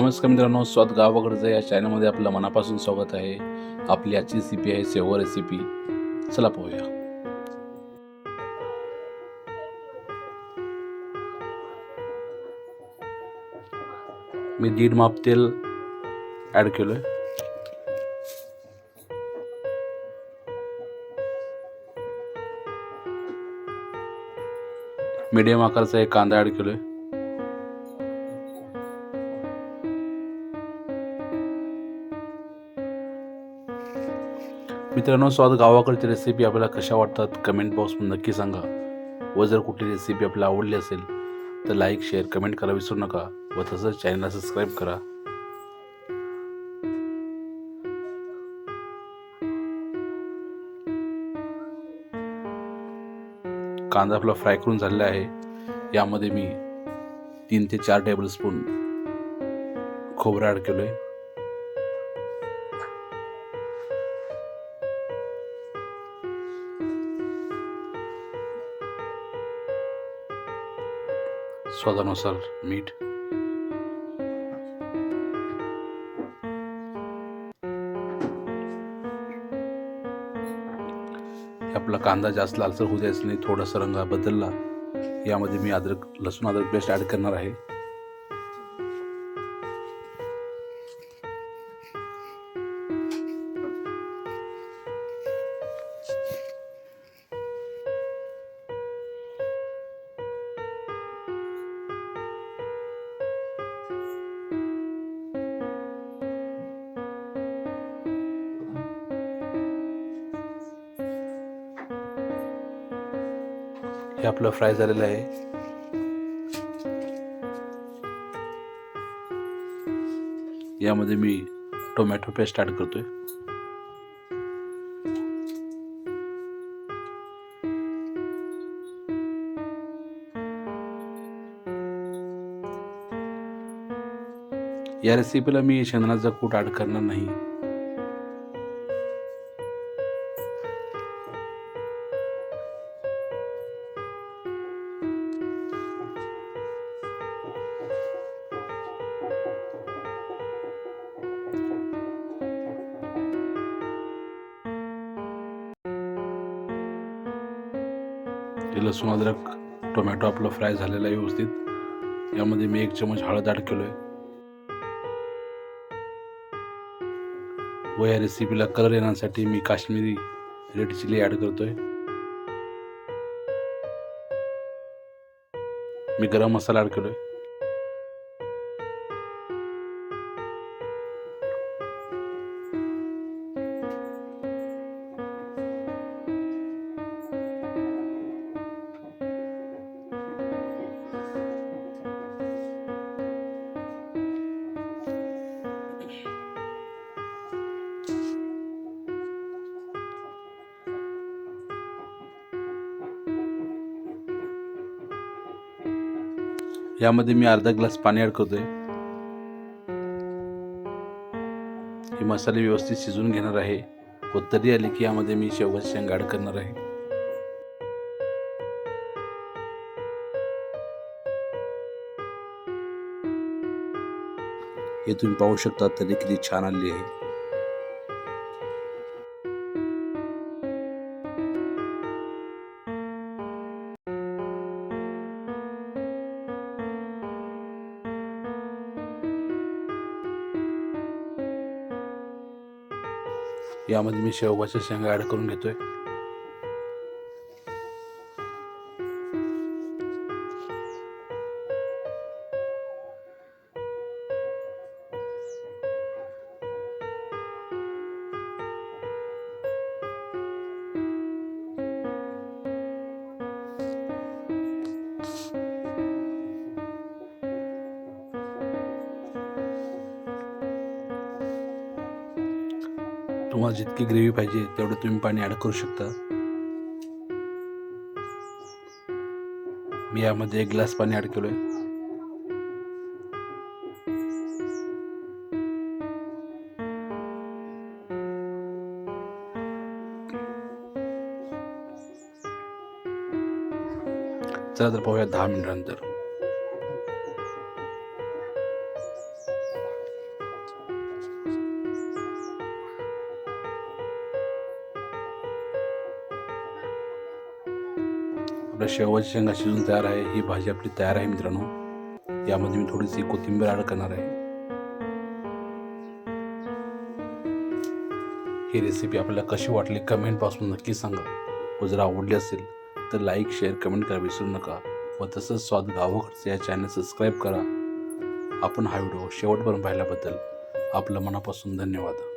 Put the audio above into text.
नमस्कार मित्रांनो स्वाद गावाकडचं या चॅनलमध्ये आपलं मनापासून स्वागत आहे. आपली आजची रेसिपी आहे सेव रेसिपी चला पाहूया. मी दीड माप तेल ॲड केलं आहे मीडियम आकाराचा एक कांदा ॲड केलो आहे मित्रांनो स्वाद गावाकडची रेसिपी आपल्याला कशा वाटतात कमेंट बॉक्समध्ये नक्की सांगा. व जर कुठली रेसिपी आपल्याला आवडली असेल तर लाईक शेअर कमेंट करा विसरू नका. व तसंच चॅनलला सबस्क्राईब करा. कांदा आपला फ्राय करून झालेला आहे. यामध्ये मी तीन ते चार टेबल स्पून खोबरं ॲड केलं आहे स्वादानुसार मीठ हे आपला कांदा जास्त लालसर होऊ द्यायचा नाही थोडासा रंग बदलला. यामध्ये मी अद्रक लसूण अद्रक पेस्ट ॲड करणार आहे. हे आपलं फ्राय झालेलं आहे. यामध्ये मी टोमॅटो पेस्ट ॲड करतोय. या रेसिपीला मी शेंगदाण्याचा कूट ॲड करणार नाही. हे लसूण अद्रक टोमॅटो आपलं फ्राय झालेलं आहे व्यवस्थित. यामध्ये मी एक चमच हळद ॲड केलो आहे व या रेसिपीला कलर येण्यासाठी मी काश्मीरी रेड चिली ॲड आहे मी गरम मसाला ॲड आहे यामध्ये मी अर्धा ग्लास पाणी ॲड करतोय. हे मसाले व्यवस्थित शिजवून घेणार आहे. व तरी आली की यामध्ये मी शेवगाची शेंग ॲड करणार आहे. हे तुम्ही पाहू शकता तरी किती छान आली आहे. यामध्ये मी शेवगाच्या शेंगा ॲड करून घेतोय. तुम्हाला जितकी ग्रेव्ही पाहिजे तेवढं तुम्ही पाणी ॲड करू शकता. मी यामध्ये एक ग्लास पाणी ॲड केलोय. चला तर पाहूया दहा मिनिटानंतर. आपल्या शेवट शेंगा शिजून तयार आहे ही भाजी आपली तयार आहे मित्रांनो. यामध्ये मी थोडीशी कोथिंबीर ॲड करणार आहे. ही रेसिपी आपल्याला कशी वाटली कमेंटपासून नक्की सांगा. व जर आवडली असेल तर लाईक शेअर कमेंट करा विसरू नका. व तसंच स्वाद गावाकडचं या चॅनल सबस्क्राईब करा. आपण हा व्हिडिओ शेवटपर्यंत पाहिल्याबद्दल आपलं मनापासून धन्यवाद.